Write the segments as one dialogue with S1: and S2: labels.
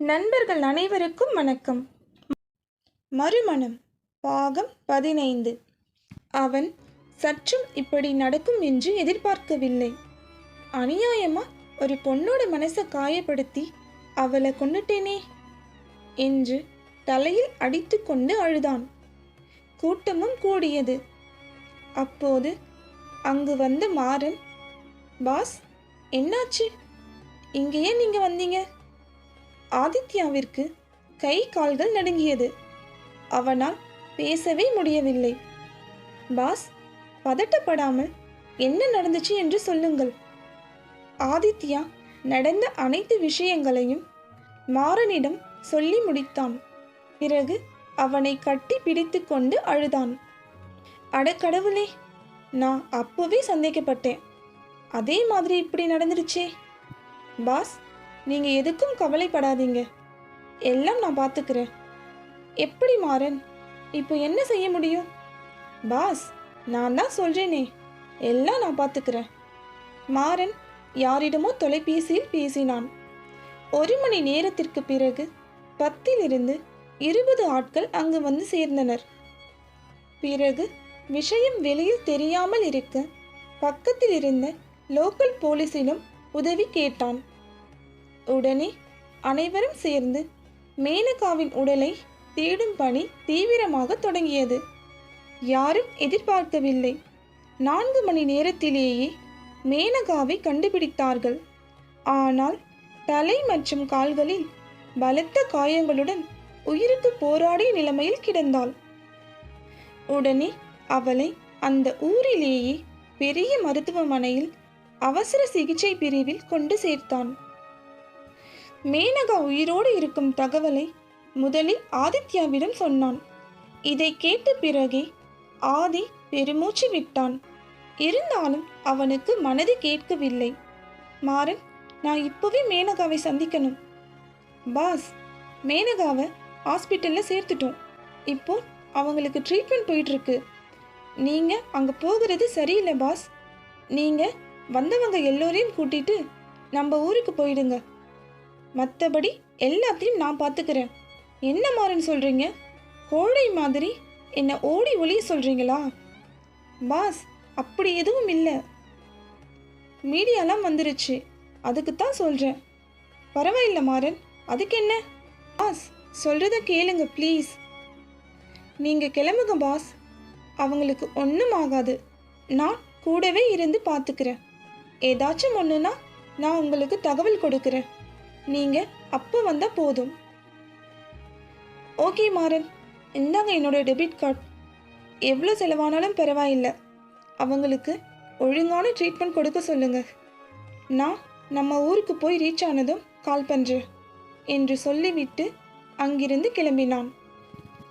S1: நண்பர்கள் அனைவருக்கும் வணக்கம். மறுமணம் பாகம் பதினைந்து. அவன் சற்றும் இப்படி நடக்கும் என்று எதிர்பார்க்கவில்லை. அநியாயமா? ஒரு பொண்ணோட மனசை காயப்படுத்தி அவளை கொன்னுட்டேனே? என்று தலையில் அடித்துக்கொண்டு அழுதான். கூட்டமும் கூடியது. அப்போது அங்கு வந்த மாறன் பாஸ் என்னாச்சு? இங்கே ஏன் நீங்க வந்தீங்க? ஆதித்யாவிற்கு கை கால்கள் நடுங்கியது. அவனால் பேசவே முடியவில்லை. பாஸ் பதட்டப்படாமல் என்ன நடந்துச்சு என்று சொல்லுங்கள். ஆதித்யா நடந்த அனைத்து விஷயங்களையும் மாறனிடம் சொல்லி முடித்தான். பிறகு அவனை கட்டி பிடித்து கொண்டு அழுதான். அடக்கடவுளே நான் அப்போவே சந்தேகப்பட்டேன். அதே மாதிரி இப்படி நடந்துருச்சே. பாஸ் நீங்க எதுக்கும் கவலைப்படாதீங்க. எல்லாம் நான் பார்த்துக்கிறேன் எப்படி மாறன்? இப்போ என்ன செய்ய முடியும்? பாஸ் நான் தான் சொல்றேனே. எல்லாம் நான் பார்த்துக்கிறேன் மாறன் யாரிடமோ தொலைபேசியில் பேசினான். ஒரு மணி நேரத்திற்கு பிறகு பத்திலிருந்து இருபது ஆட்கள் அங்கு வந்து சேர்ந்தனர். பிறகு விஷயம் வெளியில் தெரியாமல் இருக்க பக்கத்தில் இருந்த லோக்கல் போலீசிலும் உதவி கேட்டான். உடனே அனைவரும் சேர்ந்து மேனகாவின் உடலை தேடும் பணி தீவிரமாக தொடங்கியது. யாரும் எதிர்பார்க்கவில்லை. நான்கு மணி நேரத்திலேயே மேனகாவை கண்டுபிடித்தார்கள். ஆனால் தலை மற்றும் கால்களில் பலத்த காயங்களுடன் உயிருக்கு போராடிய நிலைமையில் கிடந்தாள். உடனே அவளை அந்த ஊரிலேயே பெரிய மருத்துவமனையில் அவசர சிகிச்சை பிரிவில் கொண்டு சேர்த்தான். மேனகா உயிரோடு இருக்கும் தகவலை முதலில் ஆதித்யாவிடம் சொன்னான். இதை கேட்ட பிறகே ஆதி பெருமூச்சு விட்டான். இருந்தாலும் அவனுக்கு மனது கேட்கவில்லை. மாறன் நான் இப்போவே மேனகாவை சந்திக்கணும். பாஸ் மேனகாவை ஹாஸ்பிட்டலில் சேர்த்துட்டோம். இப்போ அவங்களுக்கு ட்ரீட்மெண்ட் போயிட்டுருக்கு. நீங்கள் அங்கே போகிறது சரியில்லை பாஸ். நீங்கள் வந்தவங்க எல்லோரையும் கூட்டிட்டு நம்ம ஊருக்கு போயிடுங்க. மற்றபடி எல்லாத்தையும் நான் பார்த்துக்கிறேன் என்ன மாறன் சொல்கிறீங்க கோழை மாதிரி என்னை ஓடி ஒளிய சொல்கிறீங்களா பாஸ் அப்படி எதுவும் இல்லை. மீடியாலாம் வந்துருச்சு. அதுக்கு தான் சொல்கிறேன் பரவாயில்ல மாறன் அதுக்கு என்ன? பாஸ் சொல்கிறத கேளுங்க ப்ளீஸ். நீங்கள் கிளம்புங்க பாஸ். அவங்களுக்கு ஒன்றும் ஆகாது. நான் கூடவே இருந்து பார்த்துக்கிறேன் ஏதாச்சும் ஒன்றுனா நான் உங்களுக்கு தகவல் கொடுக்குறேன். நீங்கள் அப்போ வந்தால் போதும். ஓகே மாறன். இந்தாங்க என்னோட டெபிட் கார்டு. எவ்வளோ செலவானாலும் பரவாயில்லை. அவங்களுக்கு ஒழுங்கான ட்ரீட்மெண்ட் கொடுக்க சொல்லுங்க. நான் நம்ம ஊருக்கு போய் ரீச் ஆனதும் கால் பண்ணுறேன் என்று சொல்லிவிட்டு அங்கிருந்து கிளம்பினான்.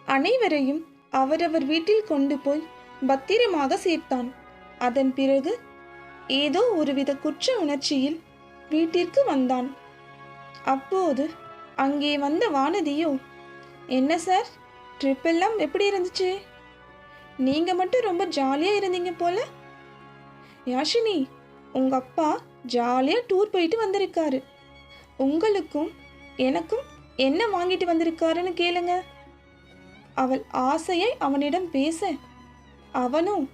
S1: அனைவரையும் அவரவர் வீட்டில் கொண்டு போய் பத்திரமாக சேர்த்தான். அதன் பிறகு ஏதோ ஒருவித குற்ற உணர்ச்சியில் வீட்டிற்கு வந்தான். அப்போது அங்கே வந்த வானதியோ என்ன சார்? ட்ரிப் எல்லாம் எப்படி இருந்துச்சு? நீங்கள் மட்டும் ரொம்ப ஜாலியாக இருந்தீங்க போல? யாஷினி உங்கள் அப்பா ஜாலியாக டூர் போயிட்டு வந்திருக்காரு. உங்களுக்கும் எனக்கும் என்ன வாங்கிட்டு வந்திருக்காருன்னு கேளுங்க. அவள் ஆசையை அவனிடம் பேச அவனும்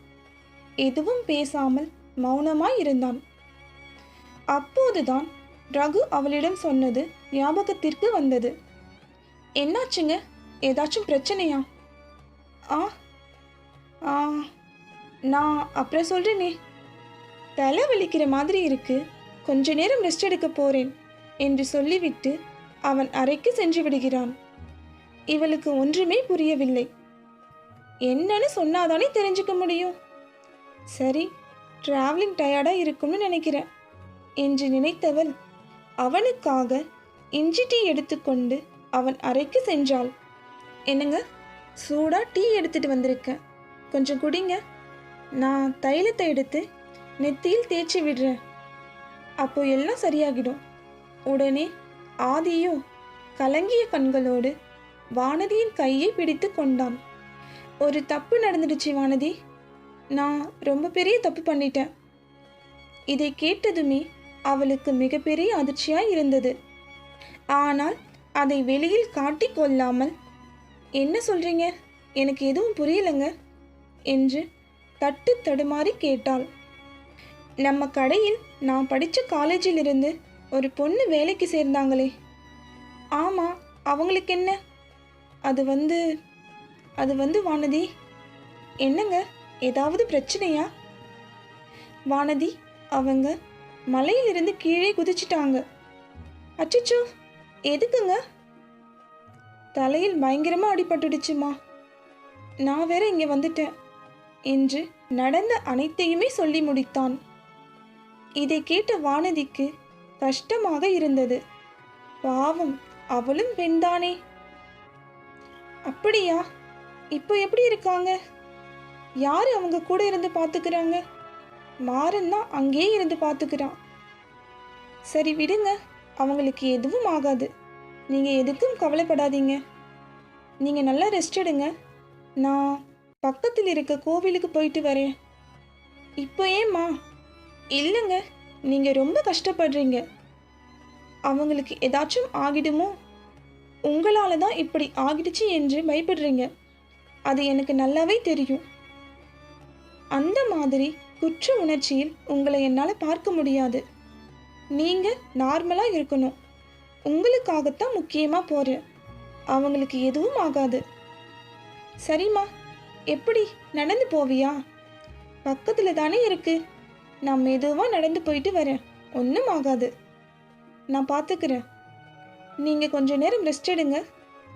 S1: எதுவும் பேசாமல் மௌனமாய் இருந்தான். அப்போதுதான் ரகு அவளிடம் சொன்னது ஞாபகத்திற்கு வந்தது. என்னாச்சுங்க? ஏதாச்சும் பிரச்சனையா? ஆ ஆ நான் அப்புறம் சொல்கிறேனே தலை வலிக்கிற மாதிரி இருக்கு. கொஞ்ச நேரம் ரெஸ்ட் எடுக்க போறேன் என்று சொல்லிவிட்டு அவன் அறைக்கு சென்று விடுகிறான். இவளுக்கு ஒன்றுமே புரியவில்லை. என்னன்னு சொன்னாதானே தெரிஞ்சுக்க முடியும்? சரி டிராவலிங் டயர்டாக இருக்கும்னு நினைக்கிறேன் என்று நினைத்தவள் அவனுக்காக இஞ்சி டீ எடுத்துக்கொண்டு அவன் அறைக்கு சென்றாள். என்னங்க சூடாக டீ எடுத்துட்டு வந்திருக்கேன் கொஞ்சம் குடிங்க. நான் தைலத்தை எடுத்து நெத்தியில் தேய்ச்சி விடுறேன். அப்போ எல்லாம் சரியாகிடும். உடனே ஆதியோ கலங்கிய கண்களோடு வானதியின் கையை பிடித்து கொண்டான். ஒரு தப்பு நடந்துடுச்சு வானதி. நான் ரொம்ப பெரிய தப்பு பண்ணிட்டேன். இதை கேட்டதுமே அவளுக்கு மிகப்பெரிய அதிர்ச்சியாய் இருந்தது. ஆனால் அதை வெளியில் காட்டிக் கொள்ளாமல் என்ன சொல்றீங்க? எனக்கு எதுவும் புரியலங்க என்று தட்டு தடுமாறி கேட்டாள். நம்ம கடையில் நான் படித்த காலேஜில் இருந்து ஒரு பொண்ணு வேலைக்கு சேர்ந்தாங்களே. ஆமாம் அவங்களுக்கு என்ன? அது வந்து அது வந்து வானதி. என்னங்க? ஏதாவது பிரச்சனையா? வானதி அவங்க மலையிலிருந்து கீழே குதிச்சிட்டாங்க. அச்சச்சோ எதுக்குங்க? தலையில் பயங்கரமாக அடிபட்டுடுச்சுமா. நான் வேற இங்கே வந்துட்டேன் என்று நடந்த அனைத்தையுமே சொல்லி முடித்தான். இதை கேட்ட வானதிக்கு கஷ்டமாக இருந்தது. பாவம் அவளும் பெண்தானே. அப்படியா? இப்போ எப்படி இருக்காங்க? யார் அவங்க கூட இருந்து பார்த்துக்கிறாங்க மாறன் தான் அங்கேயே இருந்து பார்த்துக்கிறான். சரி விடுங்க. அவங்களுக்கு எதுவும் ஆகாது. நீங்கள் எதுக்கும் கவலைப்படாதீங்க. நீங்கள் நல்லா ரெஸ்ட் எடுங்க. நான் பக்கத்தில் இருக்க கோவிலுக்கு போயிட்டு வரேன். இப்போ ஏம்மா? இல்லைங்க. நீங்கள் ரொம்ப கஷ்டப்படுறீங்க. அவங்களுக்கு ஏதாச்சும் ஆகிடுமோ? உங்களால் தான் இப்படி ஆகிடுச்சு என்று பயப்படுறீங்க. அது எனக்கு நல்லாவே தெரியும். அந்த மாதிரி குற்ற உணர்ச்சியில் உங்களை என்னால் பார்க்க முடியாது. நீங்கள் நார்மலாக இருக்கணும். உங்களுக்காகத்தான் முக்கியமாக போகிறேன் அவங்களுக்கு எதுவும் ஆகாது. சரிம்மா எப்படி நடந்து போவியா? பக்கத்தில் தானே இருக்கு. நான் மெதுவாக நடந்து போயிட்டு வரேன். ஒன்றும் ஆகாது. நான் பார்த்துக்கிறேன் நீங்கள் கொஞ்ச நேரம் ரெஸ்ட் எடுங்க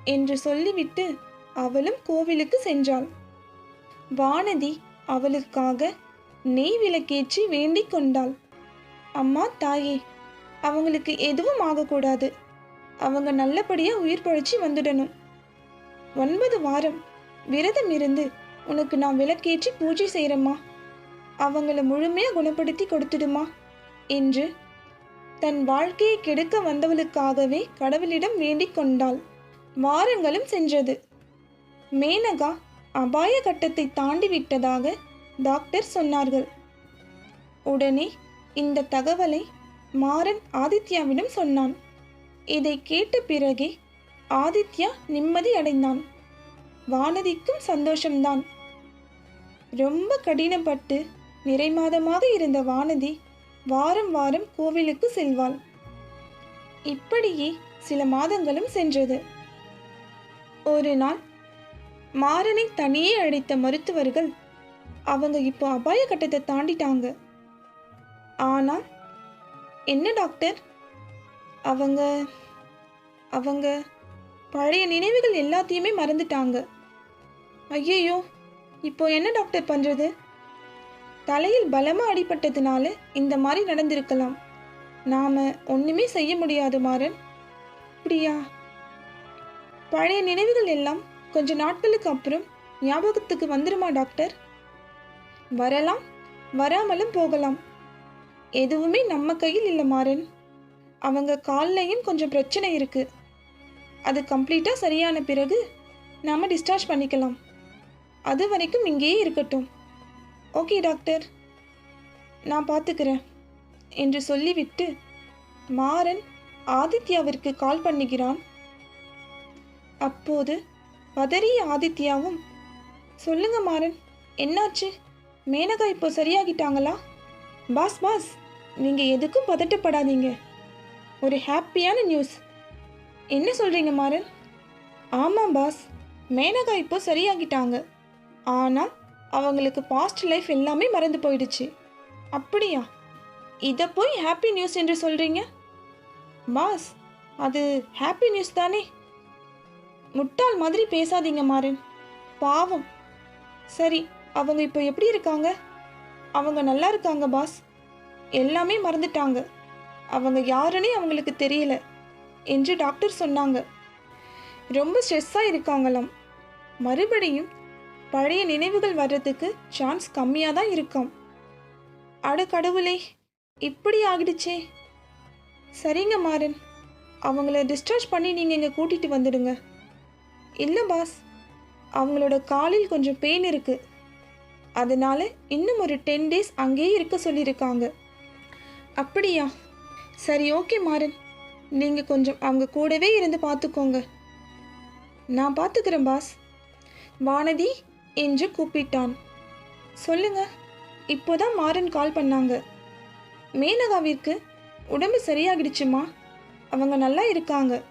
S1: என்று சொல்லிவிட்டு அவளும் கோவிலுக்கு சென்றாள். வானதி அவளுக்காக நெய் விளக்கேற்றி வேண்டிக் கொண்டாள். அம்மா தாயே அவங்களுக்கு எதுவும் ஆகக்கூடாது. அவங்க நல்லபடியாக உயிர் பழிச்சு வந்துடணும். ஒன்பது வாரம் விரதம் இருந்து உனக்கு நான் விளக்கேற்றி பூஜை செய்கிறேம்மா அவங்கள முழுமையாக குணப்படுத்தி கொடுத்துடுமா என்று தன் வாழ்க்கையை கெடுக்க வந்தவளுக்காகவே கடவுளிடம் வேண்டிக் கொண்டாள். வாரங்களும் சென்றது. மேனகா அபாய கட்டத்தை தாண்டி விட்டதாக டாக்டர் சொன்னார்கள். உடனே இந்த தகவலை மாறன் ஆதித்யாவிடம் சொன்னான். இதை கேட்ட பிறகே ஆதித்யா நிம்மதி அடைந்தான். வானதிக்கும் சந்தோஷம்தான். ரொம்ப கடினப்பட்டு நிறைமாதமாக இருந்த வானதி வாரம் வாரம் கோவிலுக்கு செல்வாள். இப்படியே சில மாதங்களும் சென்றது. ஒரு நாள் மாறனை தனியே அழைத்த மருத்துவர்கள் அவங்க இப்போ அபாய கட்டத்தை தாண்டிட்டாங்க. ஆனால் என்ன டாக்டர்? அவங்க அவங்க பழைய நினைவுகள் எல்லாத்தையுமே மறந்துட்டாங்க. ஐயையோ இப்போ என்ன டாக்டர் பண்ணுறது தலையில் பலமாக அடிபட்டதுனால இந்த மாதிரி நடந்திருக்கலாம். நாம் ஒன்றுமே செய்ய முடியாது மாறன். அப்படியா பழைய நினைவுகள் எல்லாம் கொஞ்ச நாட்களுக்கு அப்புறம் ஞாபகத்துக்கு வந்துருமா டாக்டர்? வரலாம் வராமலும் போகலாம். எதுவுமே நம்ம கையில் இல்லை மாறன். அவங்க கால்லையும் கொஞ்சம் பிரச்சனை இருக்கு. அது கம்ப்ளீட்டாக சரியான பிறகு நாம் டிஸ்சார்ஜ் பண்ணிக்கலாம். அது வரைக்கும் இங்கேயே இருக்கட்டும். Okay doctor. நான் பார்த்துக்கிறேன் என்று சொல்லிவிட்டு மாறன் ஆதித்யாவிற்கு கால் பண்ணுகிறான். அப்போது பதறிய ஆதித்யாவும் சொல்லுங்க மாறன் என்னாச்சு? மேனகா இப்போ சரியாகிட்டாங்களா? பாஸ் பாஸ் நீங்கள் எதுக்கும் பதட்டப்படாதீங்க. ஒரு ஹாப்பியான நியூஸ். என்ன சொல்கிறீங்க மாறன்? ஆமாம் பாஸ் மேனகா இப்போ சரியாகிட்டாங்க. ஆனால் அவங்களுக்கு பாஸ்ட் லைஃப் எல்லாமே மறந்து போயிடுச்சு. அப்படியா? இதை போய் ஹாப்பி நியூஸ் என்று சொல்கிறீங்க பாஸ் அது ஹாப்பி நியூஸ் தானே? முட்டாள் மாதிரி பேசாதீங்க மாறன். பாவம். சரி அவங்க இப்போ எப்படி இருக்காங்க? அவங்க நல்லா இருக்காங்க பாஸ் எல்லாமே மறந்துட்டாங்க. அவங்க யாருன்னே அவங்களுக்கு தெரியல என்று டாக்டர் சொன்னாங்க. ரொம்ப ஸ்ட்ரெஸ்ஸாக இருக்காங்களாம். மறுபடியும் பழைய நினைவுகள் வர்றதுக்கு சான்ஸ் கம்மியாக தான் இருக்கும். அட கடவுளே இப்படி ஆகிடுச்சே. சரிங்க மாறன். அவங்கள டிஸ்சார்ஜ் பண்ணி நீங்கள் இங்கே கூட்டிகிட்டு வந்துடுங்க. இல்லை பாஸ் அவங்களோட காலில் கொஞ்சம் பெயின் இருக்குது அதனால இன்னும் ஒரு டென் டேஸ் அங்கேயே இருக்க சொல்லியிருக்காங்க. அப்படியா? சரி ஓகே மாறன். நீங்கள் கொஞ்சம் அவங்க கூடவே இருந்து பார்த்துக்கோங்க. நான் பார்த்துக்கிறேன் பாஸ் வானதி என்று கூப்பிட்டான். சொல்லுங்க இப்போதான் மாறன் கால் பண்ணாங்க. மேனகாவிற்கு உடம்பு சரியாகிடுச்சுமா? அவங்க நல்லா இருக்காங்க.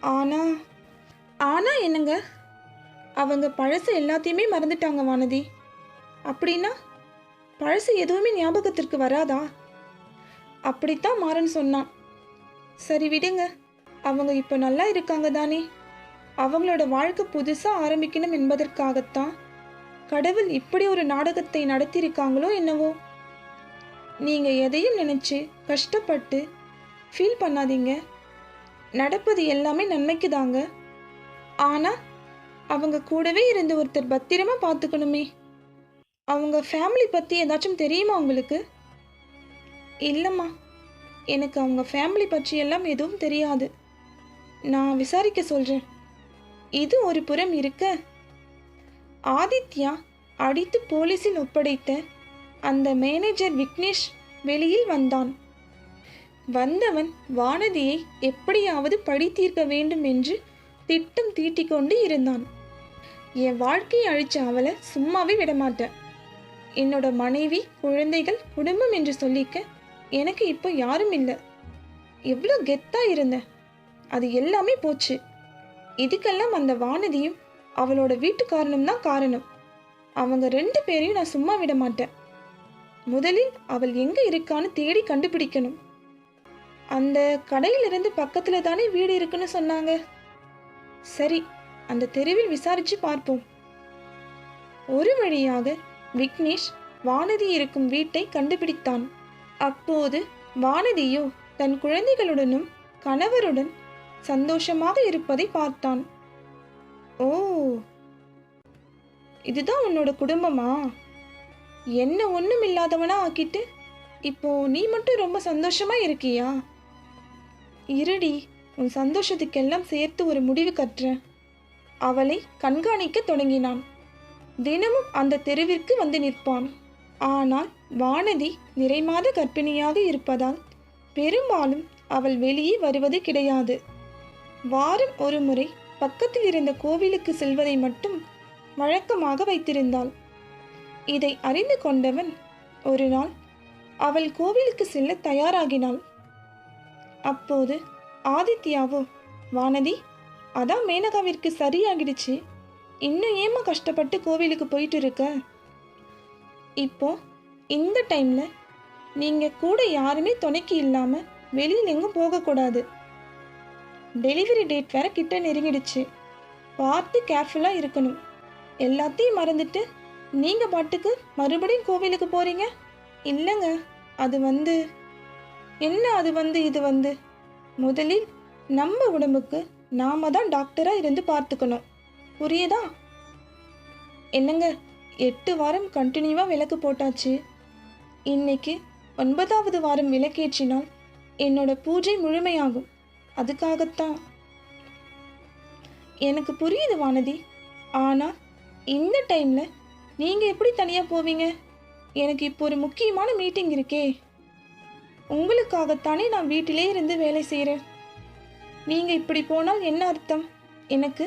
S1: ஆனா ஆனா என்னங்க? அவங்க பழசு எல்லாத்தையுமே மறந்துட்டாங்க வானதி. அப்படின்னா பழசு எதுவுமே ஞாபகத்திற்கு வராதா? அப்படித்தான் மாறன் சொன்னான். சரி விடுங்க அவங்க இப்போ நல்லா இருக்காங்க தானே? அவங்களோட வாழ்க்கை புதுசாக ஆரம்பிக்கணும் என்பதற்காகத்தான் கடவுள் இப்படி ஒரு நாடகத்தை நடத்தியிருக்காங்களோ என்னவோ? நீங்கள் எதையும் நினச்சி கஷ்டப்பட்டு ஃபீல் பண்ணாதீங்க. நடப்பது எல்லாமே நன்மைக்கு தாங்க ஆனால் அவங்க கூடவே இருந்து ஒருத்தர் பத்திரமா பார்த்துக்கணுமே. அவங்க ஃபேமிலி பற்றி ஏதாச்சும் தெரியுமா உங்களுக்கு? இல்லைம்மா. எனக்கு அவங்க ஃபேமிலி பற்றியெல்லாம் எதுவும் தெரியாது. நான் விசாரிக்க சொல்கிறேன் இது ஒரு புறம் இருக்க. ஆதித்யா அடித்து போலீஸில் ஒப்படைத்த அந்த மேனேஜர் விக்னேஷ் வெளியில் வந்தான். வந்தவன் வானதியை எப்படியாவது படித்தீர்க்க தீர்க்க வேண்டும் என்று திட்டம் தீட்டிக்கொண்டு இருந்தான். என் வாழ்க்கையை அழிச்ச அவளை சும்மாவே விடமாட்டேன். என்னோட மனைவி குழந்தைகள் குடும்பம் என்று சொல்லிக்க எனக்கு இப்போ யாரும் இல்லை. எவ்வளோ கெத்தா இருந்தேன் அது எல்லாமே போச்சு. இதுக்கெல்லாம் அந்த வானதியும் அவளோட வீட்டுக்காரனும் தான் காரணம். அவங்க ரெண்டு பேரையும் நான் சும்மா விட மாட்டேன். முதலில் அவள் எங்க இருக்கான்னு தேடி கண்டுபிடிக்கணும். அந்த கடையிலிருந்து பக்கத்துல தானே வீடு இருக்குன்னு சொன்னாங்க. சரி அந்த தெருவில் விசாரிச்சு பார்ப்போம். ஒரு வழியாக விக்னேஷ் வானதி இருக்கும் வீட்டை கண்டுபிடித்தான். அப்போது வானதியோ தன் குழந்தைகளுடனும் கணவருடன் சந்தோஷமாக இருப்பதை பார்த்தான். ஓ இதுதான் உன்னோட குடும்பமா? என்ன ஒன்றும் இல்லாதவனா ஆக்கிட்டு? இப்போ நீ மட்டும் ரொம்ப சந்தோஷமா இருக்கியா? இருடி உன் சந்தோஷத்துக்கெல்லாம் சேர்த்து ஒரு முடிவு கற்ற அவளை கண்காணிக்க தொடங்கினான். தினமும் அந்த தெருவிற்கு வந்து நிற்பான். ஆனால் வானதி நிறைமாத கர்ப்பிணியாக இருப்பதால் பெரும்பாலும் அவள் வெளியே வருவது கிடையாது. வாரம் ஒரு முறை பக்கத்தில் இருந்த கோவிலுக்கு செல்வதை மட்டும் வழக்கமாக வைத்திருந்தாள். இதை அறிந்து கொண்டவன் ஒரு நாள் அவள் கோவிலுக்கு செல்ல தயாராகினாள். அப்போது ஆதித்யாவோ வானதி அதான் மேனகாவிற்கு சரியாகிடுச்சு. இன்னும் ஏமா கஷ்டப்பட்டு கோவிலுக்கு போயிட்டு இருக்க? இப்போ இந்த டைம்ல நீங்க கூட யாருமே துணைக்கு இல்லாம வெளியில் எங்கும் போகக்கூடாது டெலிவரி டேட் வேற கிட்ட நெருங்கிடுச்சு. பார்த்து கேர்ஃபுல்லா இருக்கணும். எல்லாத்தையும் மறந்துட்டு நீங்க பாட்டுக்கு மறுபடியும் கோவிலுக்கு போறீங்க? இல்லைங்க அது வந்து என்ன அது வந்து இது வந்து? முதலில் நம்ம உடம்புக்கு நாம தான் டாக்டரா இருந்து பார்த்துக்கணும். புரியுதா? என்னங்க எட்டு வாரம் கண்டினியூவாக விளக்கு போட்டாச்சு. இன்னைக்கு ஒன்பதாவது வாரம் விளக்கேற்றினால் என்னோட பூஜை முழுமையாகும். அதுக்காகத்தான். எனக்கு புரியுது வானதி. ஆனால் இந்த டைமில் நீங்கள் எப்படி தனியாக போவீங்க? எனக்கு இப்போ ஒரு முக்கியமான மீட்டிங் இருக்கே. உங்களுக்காகத்தானே நான் வீட்டிலே இருந்து வேலை செய்கிறேன் நீங்கள் இப்படி போனால் என்ன அர்த்தம்? எனக்கு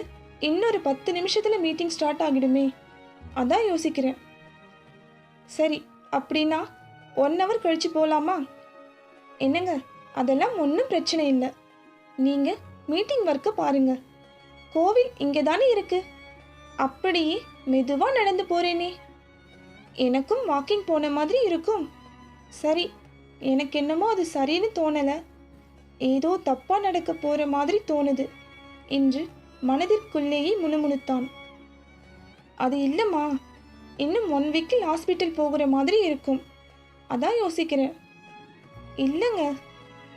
S1: இன்னொரு பத்து நிமிஷத்தில் மீட்டிங் ஸ்டார்ட் ஆகிடுமே. அதான் யோசிக்கிறேன். சரி அப்படின்னா ஒன் ஹவர் கழித்து போகலாமா என்னங்க அதெல்லாம் ஒன்றும் பிரச்சனை இல்லை. நீங்கள் மீட்டிங் ஒர்க்கை பாருங்க. கோவில் இங்கே தானே இருக்குது அப்படியே மெதுவாக நடந்து போகிறேனே எனக்கும் வாக்கிங் போன மாதிரி இருக்கும். சரி எனக்கு என்னமோ அது சரின்னு தோணலை. ஏதோ தப்பாக நடக்க போகிற மாதிரி தோணுது. என்று மனதிற்குள்ளேயே முணுமுணுத்தான். அது இல்லைம்மா இன்னும் ஒன் வீக்கில் ஹாஸ்பிட்டல் போகிற மாதிரி இருக்கும். அதான் யோசிக்கிறேன். இல்லைங்க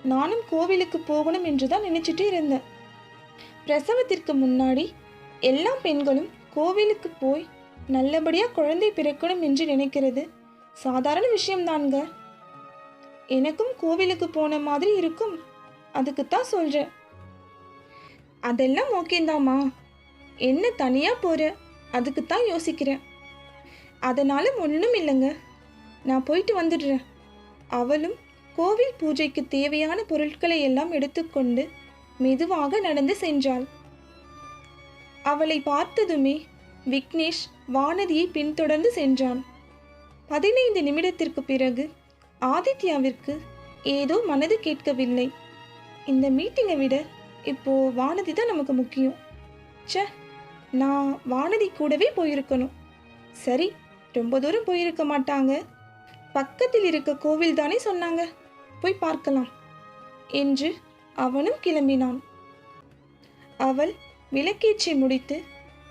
S1: நானும் கோவிலுக்கு போகணும் என்று தான் நினச்சிட்டு இருந்தேன். பிரசவத்திற்கு முன்னாடி எல்லா பெண்களும் கோவிலுக்கு போய் நல்லபடியாக குழந்தை பிறக்கணும் என்று நினைக்கிறது சாதாரண விஷயம்தான்ங்க. எனக்கும் கோவிலுக்கு போன மாதிரி இருக்கும். அதுக்குத்தான் சொல்கிறேன் அதெல்லாம் ஓகேந்தாம்மா. என்ன தனியாக போகிற அதுக்கு தான் யோசிக்கிறேன். அதனால் ஒன்றும் இல்லைங்க. நான் போயிட்டு வந்துடுறேன். அவளும் கோவில் பூஜைக்கு தேவையான பொருட்களை எல்லாம் எடுத்துக்கொண்டு மெதுவாக நடந்து சென்றாள். அவளை பார்த்ததுமே விக்னேஷ் வானதியை பின்தொடர்ந்து சென்றான். பதினைந்து நிமிடத்திற்கு பிறகு ஆதித்யாவிற்கு ஏதோ மனது கேட்கவில்லை. இந்த மீட்டிங்கை விட இப்போ வானதி தான் நமக்கு முக்கியம். சே நான் வானதி கூடவே போயிருக்கணும். சரி ரொம்ப தூரம் போயிருக்க மாட்டாங்க. பக்கத்தில் இருக்க கோவில் தானே சொன்னாங்க. போய் பார்க்கலாம். என்று அவனும் கிளம்பினான். அவள் விளக்கேற்றி முடித்து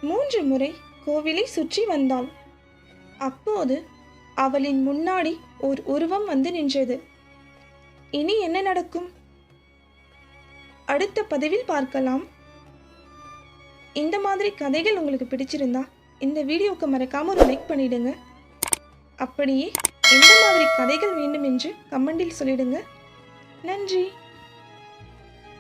S1: மூன்று முறை கோவிலை சுற்றி வந்தாள். அப்போது அவளின் முன்னாடி ஒரு உருவம் வந்து நின்றது. இனி என்ன நடக்கும்? அடுத்த பதிவில் பார்க்கலாம். இந்த மாதிரி கதைகள் உங்களுக்கு பிடிச்சிருந்தா இந்த வீடியோவுக்கு மறக்காமல் ஒரு லைக் பண்ணிவிடுங்க அப்படியே எந்த மாதிரி கதைகள் வேண்டும் என்று கமெண்டில் சொல்லிடுங்க. நன்றி.